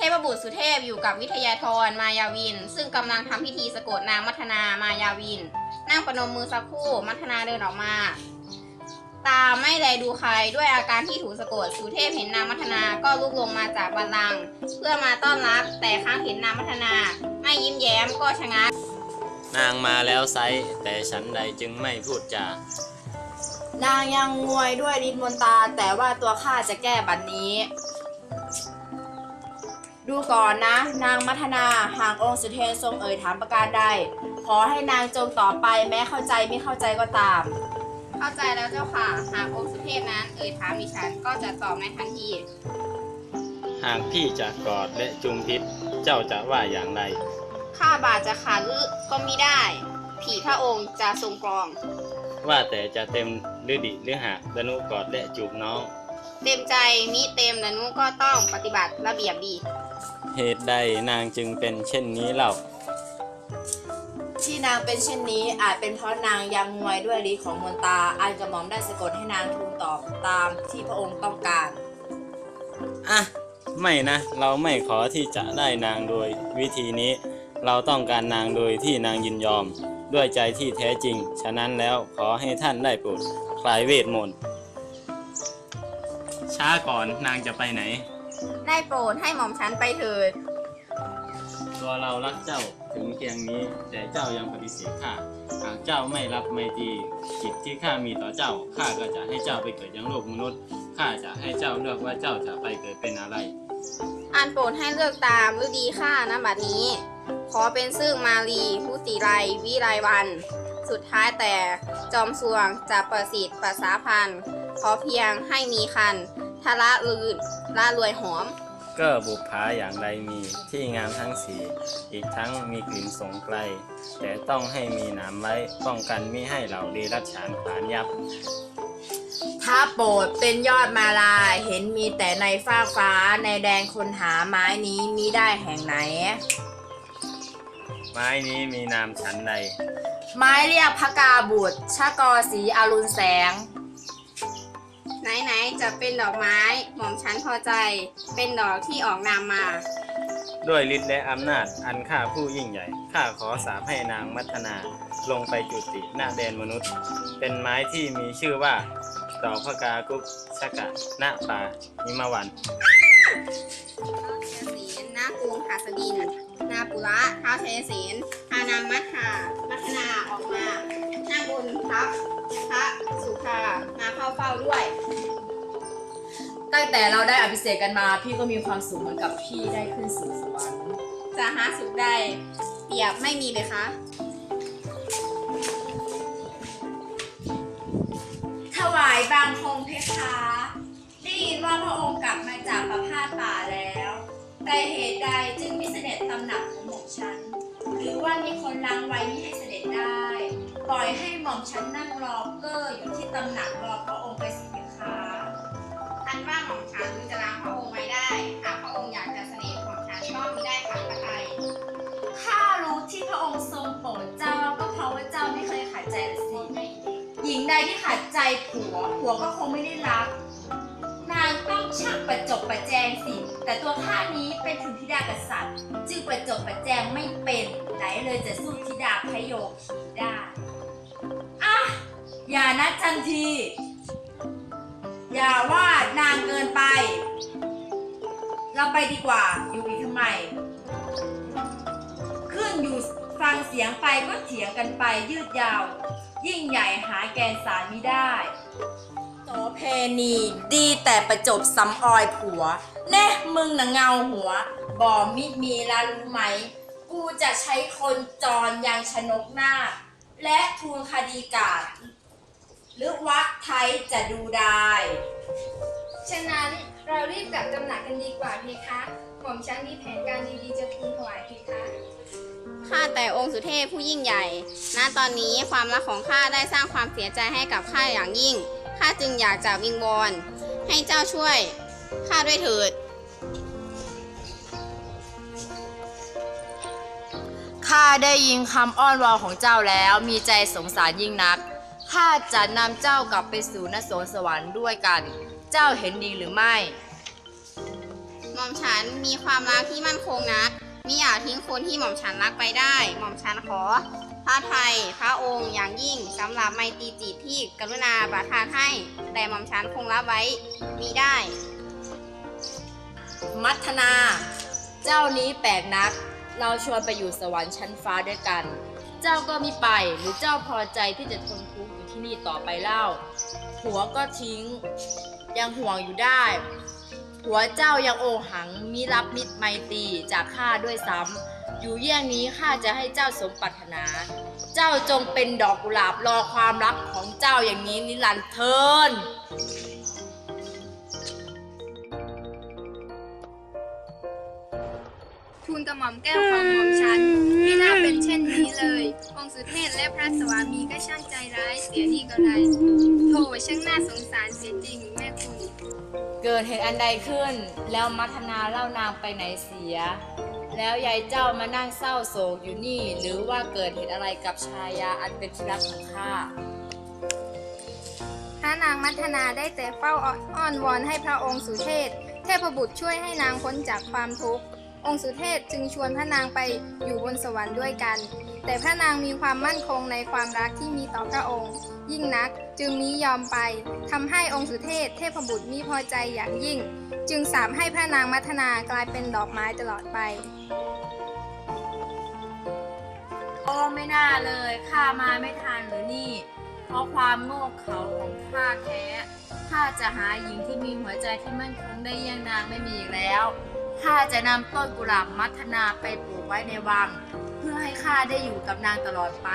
ทพบุตรสุเทพอยู่กับวิทยาธรมายาวิน ซึ่งกำลังทำพิธีสะกดนางมัทนามายาวิน นั่งประนมมือสักครู่มัทนาเดินออกมา ตาไม่ได้ดูใครด้วยอาการที่ถูกสะกดสุเทพเห็นนางมัทนาก็ลุกลงมาจากบัลลังก์เพื่อมาต้อนรับ แต่ครั้งเห็นนางมัทนา ไม่ยิ้มแย้มก็ชะงักนางมาแล้วไซร้แต่ฉันใดจึงไม่พูดจานางยังงวยด้วยฤทธิ์มนตราแต่ว่าตัวข้าจะแก้บัดนนี้ ดูก่อนนะ นางมัทนาหากองค์สุเทนทรงเอ่ยถามประการใดขอให้นางจงตอบไปแม้เข้าใจไม่เข้าใจก็ตาม เข้าใจแล้วเจ้าค่ะ หากองค์สุเทพนั้นเอ่ยถามดิฉันก็จะตอบในทันที หากพี่จะกอดและจุมพิษเจ้าจะว่าอย่างไร ข้าบาทจะขาดหรือก็มิได้ ผีพระองค์จะทรงกรอง ว่าแต่จะเต็มหรือดิหรือหักดนุกอดและจูบน้อง เต็มใจมิเต็มแต่นุก็ต้องปฏิบัติระเบียบดี เหตุใดนางจึงเป็นเช่นนี้เล่าที่นางเป็นเช่นนี้อาจเป็นเพราะนางยังงวยด้วยฤทธิ์ของมนตราอันกระหม่อมได้สะกดให้นางทูลตอบตามที่พระองค์ต้องการ อะ ไม่นะ เราไม่ขอที่จะได้นางโดยวิธีนี้ เราต้องการนางโดยที่นางยินยอม ด้วยใจที่แท้จริง ฉะนั้นแล้วขอให้ท่านได้โปรดคลายเวทมนต์ช้าก่อนนางจะไปไหน ได้โปรดให้หม่อมฉันไปเถิด ตัวเรารักเจ้าถึงเพียงนี้ แต่เจ้ายังปฏิเสธข้าหากเจ้าไม่รับไมตรีจิตที่ข้ามีต่อเจ้าข้าก็จะให้เจ้าไปเกิดยังโลกมนุษย์ข้าจะให้เจ้าเลือกว่าเจ้าจะไปเกิดเป็นอะไรอันโปรดให้เลือกตามฤดีข้านะบัดนี้ ขอเป็นซึ่งมาลีผู้ติไรวิไรวัน สุดท้ายแต่จอมสวงจะประสิทธิ์ประสาพันธ์ขอเพียงให้มีคัน ทะละลืนละรวยหอม ก็บุปผาอย่างใดมีที่งามทั้งสีอีกทั้งมีกลิ่นสงไกล แต่ต้องให้มีหนามไว้ป้องกันมิให้เหล่าเดรัจฉานผลานยับ ถ้าโปรดเป็นยอดมาลาเห็นมีแต่ในฟ้ากฟ้าในแดนคนหาไม้นี้มีได้แห่งไหน ไม้นี้มีนามฉันใด ไม้เรียกพระกาบุตรชะกอสีอรุณแสง ไหนๆจะเป็นดอกไม้ หม่อมฉันพอใจ เป็นดอกที่ออกนามมา ด้วยฤทธิ์และอำนาจอันข้าผู้ยิ่งใหญ่ ข้าขอสาปให้นางมัทนา ลงไปจุติหน้าแดนมนุษย์ เป็นไม้ที่มีชื่อว่า ดอกพกากุกชะกะณป่านิมวันเท้าเชยเสนนากุงหาสดิน นาปุระเท้าเชยเสนพานางมัทธามัทนาออกมานั่งบนทับพระสุธามาเข้าเฝ้าด้วย ตั้งแต่เราได้อภิเษกกันมา พี่ก็มีความสุขเหมือนกับพี่ได้ขึ้นสู่สวรรค์จะหาสุขได้เปรียบไม่มีเลยคะ ถวายบางคงเพคะได้ยินว่าพระองค์กลับมาจากประพาสป่าแล้ว แต่เหตุใดจึงไม่เสด็จตำหนักของหม่อมฉัน หรือว่ามีคนล้างไว้ไม่ให้เสด็จได้ ปล่อยให้หม่อมฉันนั่งรอเกอร์อยู่ที่ตำหนักรอพระ ที่ขัดใจผัว ผัวก็คงไม่ได้รัก นางต้องช่างประจบประแจงสิ แต่ตัวข้านี้เป็นถึงธิดากษัตริย์ จึงประจบประแจงไม่เป็นไหนเลยจะสู้ธิดาพระโยคีได้อะอย่านัดทันที อย่าว่านางเกินไป เราไปดีกว่า อยู่อีกทำไม ขึ้นอยู่ฟังเสียงไปก็เถียงกันไปยืดยาว ยิ่งใหญ่หาแกนสารไม่ได้ โสเพณีดีแต่ประจบสำออยผัว แน่มึงน่ะเงาหัว บอมิมีละรู้ไหม กูจะใช้คนจรยังชนกหน้าคและทูลคดีกาศหรือวัดไทยจะดูได้ ฉะนั้นเรารีบกลับตำหนักกันดีกว่าเพคะหม่อมฉันมีแผนการดีๆจะทูลถวายเพคะ ข้าแต่องค์สุเทพผู้ยิ่งใหญ่ ณ ตอนนี้ความรักของข้าได้สร้างความเสียใจให้กับข้าอย่างยิ่ง ข้าจึงอยากจะวิงวอน ให้เจ้าช่วยข้าด้วยเถิด ข้าได้ยินคำอ้อนวอนของเจ้าแล้วมีใจสงสารยิ่งนัก ข้าจะนำเจ้ากลับไปสู่นสวนสวรรค์ด้วยกัน เจ้าเห็นดีหรือไม่ หมม่อมฉันมีความรักที่มั่นคงนัก มิอยากทิ้งคนที่หม่อมฉันรักไปได้ หม่อมฉันขอ พระไทยพระองค์อย่างยิ่งสำหรับไมตรีจิตที่กรุณาประทานให้ แต่หม่อมฉันคงรับไว้มีได้ มัทนา เจ้านี้แปลกนัก เราชวนไปอยู่สวรรค์ชั้นฟ้าด้วยกัน เจ้าก็มีไปหรือเจ้าพอใจที่จะทนทุกข์อยู่ที่นี่ต่อไปเล่า หัวก็ทิ้ง ยังห่วงอยู่ได้ หัวเจ้ายังโอหังมิรับมิตรไมตรีจากข้าด้วยซ้ำอยู่เยี่ยงนี้ข้าจะให้เจ้าสมปรารถนา เจ้าจงเป็นดอกกุหลาบรอความรักของเจ้าอย่างนี้นิรันดร์เทินทูลกระหม่อมแก้วของหม่อมฉันไม่น่าเป็น สุเทพและพระสวามีก็ช่างใจร้ายเสียนี่ก็ไรโถช่างน่าสงสารเสียจริงแม่คุณเกิดเหตุอันใดขึ้น แล้วมัทนาเล่านางไปไหนเสีย แล้วยายเจ้ามานั่งเศร้าโศกอยู่นี่ หรือว่าเกิดเหตุอะไรกับชายาอันเป็นที่รักของข้าพระนางมัทนาได้แต่เฝ้าอ้อนวอนให้พระองค์สุเทพเทพบุตรช่วยให้นางพ้นจากความทุกข์ องค์สุเทพจึงชวนพระนางไปอยู่บนสวรรค์ด้วยกัน แต่พระนางมีความมั่นคงในความรักที่มีต่อพระองค์ ยิ่งนักจึงมิยอมไปทำให้องค์สุเทพเทพบุตรมิพอใจอย่างยิ่ง จึงสาปให้พระนางมัทนากลายเป็นดอกไม้ตลอดไปโอ้ไม่น่าเลยข้ามาไม่ทันหรือนี่ เพราะความโง่เขลาของข้าแท้ข้าจะหาหญิงที่มีหัวใจที่มั่นคงได้ยี่ยงนางไม่มีอีกแล้ว ข้าจะนำต้นกุหลาบมัทนาไปปลูกไว้ในวัง เพื่อให้ข้าได้อยู่กับนางตลอดไป